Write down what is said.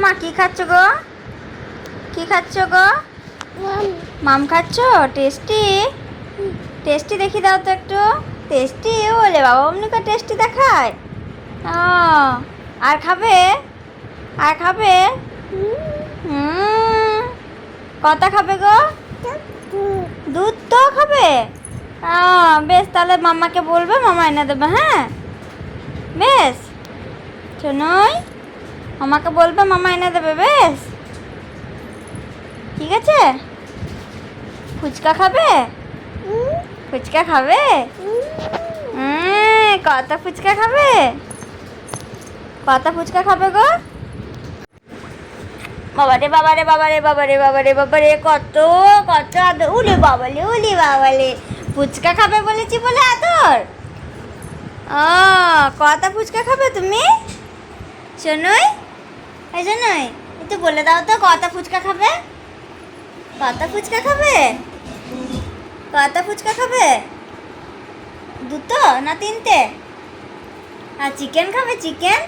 মা কি খাচ্ছ গো? কি খাচ্ছ গো? মাম। খাচ্ছ? টেস্টি? টেস্টি দেখি দাও তো একটু। টেস্টি? বলে বাবা অমনি করে টেস্টি দেখায়। ও আর খাবে? আর খাবে? কটা খাবে গো? দুধ তো খাবে? বেশ তাহলে মামাকে বলবে মামা এনে দেবে হ্যাঁ? বেশ শোনোই। মামাকে বলবে, মামা এনে দেবে, বেশ? ঠিক আছে? ফুচকা খাবে? ফুচকা খাবে? কত ফুচকা খাবে? কত ফুচকা খাবে গো? বাবারে বাবারে বাবারে বাবারে বাবারে বাবারে, কত কত আদর। উলে বাবালে, উলি বাবালে। ফুচকা খাবে বলেছি বলে আদর? ও কত ফুচকা খাবে তুমি? শোনোই। এই জন্যই। একটু বলে দাও তো কত ফুচকা খাবে? কত ফুচকা খাবে? কত ফুচকা খাবে? দুটো না তিনটে? আর চিকেন খাবে চিকেন